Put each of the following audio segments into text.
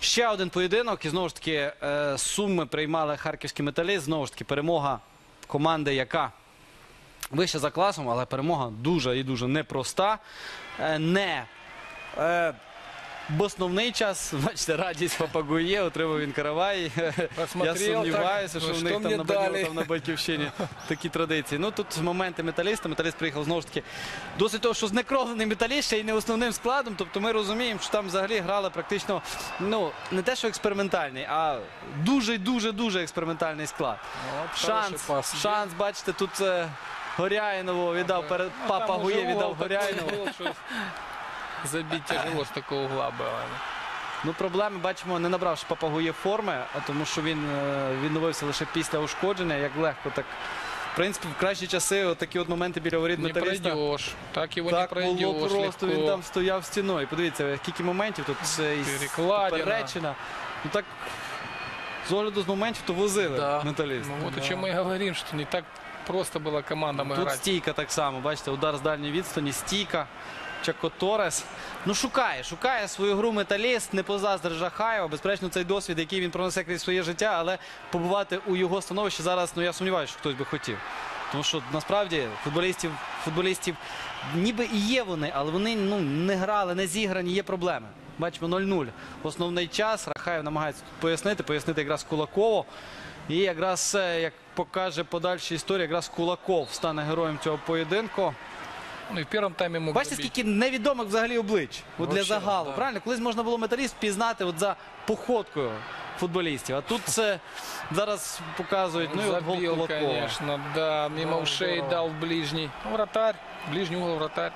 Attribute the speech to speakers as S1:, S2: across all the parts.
S1: Ще один поєдинок, і знову ж таки е, суми приймали харківські металіст. Знову ж таки, перемога команди, яка вища за класом, але перемога дуже і дуже непроста. Е, Не е, в основний час, бачите, радість Папагує, отримав він каравай. Я сумніваюся, що
S2: ну,
S1: в них там на, Бадьо- там на батьківщині такі традиції. Ну тут моменти металіста. Металіст приїхав знову ж таки досить того, що знекровлений металіст ще й не основним складом. Тобто ми розуміємо, що там взагалі грали практично ну не те, що експериментальний, а дуже дуже дуже експериментальний склад.
S2: Вот,
S1: Шанс,
S2: пас.
S1: шанс, бачите, тут е, Горяйнову віддав перед
S2: Ну,
S1: папа Гує віддав Горяйнову.
S2: был, что Забить тяжело с такого угла было.
S1: Ну, проблеми бачимо, не набравши Папагує форми, а тому що він е, відновився лише після ушкодження, як легко так. В принципі, в кращі часи от такі от моменти біля воріт
S2: Не
S1: металіста.
S2: пройдешь. Так его не
S1: Так
S2: пройдешь
S1: було просто,
S2: легко.
S1: він там стояв стіною. Подивіться, скільки моментів тут це і
S2: Перекладина.
S1: поперечина. Ну так, з огляду з моментів, то возили
S2: Да.
S1: металіст.
S2: Ну, вот
S1: Да.
S2: о чем мы и говорим, что не так просто было командам
S1: Тут
S2: играть.
S1: стійка так само, бачите, удар з дальньої відстані, стійка. Чако Торес. Ну, шукає, шукає свою гру металіст, не позаздрить Жахаєва. Безперечно, цей досвід, який він пронесе крізь своє життя, але побувати у його становищі зараз, ну я сумніваюся, що хтось би хотів. Тому що насправді футболістів, футболістів ніби і є вони, але вони ну, не грали, не зіграні, є проблеми. Бачимо 0-0. Основний час. Рахаєв намагається пояснити, пояснити якраз Кулакову. І якраз, е, як покаже подальша історія, якраз Кулаков стане героєм цього поєдинку.
S2: Ну і в першому таймі мог
S1: Бачите, скільки невідомих взагалі облич от для
S2: Вообще,
S1: загалу.
S2: да.
S1: Правильно, колись можна було металіст пізнати от за походкою футболістів. А тут це зараз показують. Ну і от гол
S2: Забил,
S1: Кулакова.
S2: конечно, да. Мимо
S3: Ну,
S2: ушей дал в ближний. Ну, вратарь. Ближний угол вратарь.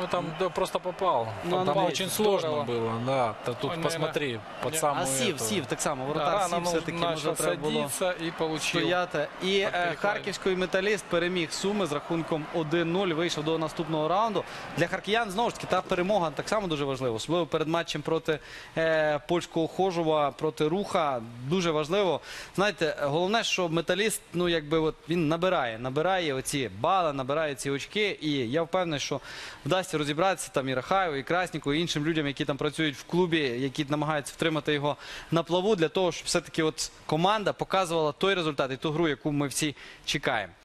S3: Ну, там да, просто попал.
S1: Ну,
S3: там
S1: оно
S3: там
S1: было
S3: очень
S2: здорово.
S3: сложно было, да. Да тут
S2: Ой,
S3: посмотри, под
S2: не-
S3: самую
S1: А сів,
S3: эту.
S1: сів так само.
S2: Да,
S1: Воротар
S2: рано
S1: сів
S2: ну,
S1: все-таки може
S2: начал
S1: треба було.
S2: садиться и получил.
S1: стояти. І е,
S2: перекладі.
S1: харківський металіст переміг Суми з рахунком 1-0, вийшов до наступного раунду. Для харків'ян знову ж таки та перемога так само дуже важлива, особливо перед матчем проти е, польського Хожува, проти Руха. Дуже важливо. Знаєте, головне, що металіст, ну якби от він набирає, набирає оці бали, набирає ці очки. І я впевнений, що вдасться розібратися там і Рахаєву, і Красніку, і іншим людям, які там працюють в клубі, які намагаються втримати його на плаву, для того, щоб все-таки от команда показувала той результат і ту гру, яку ми всі чекаємо.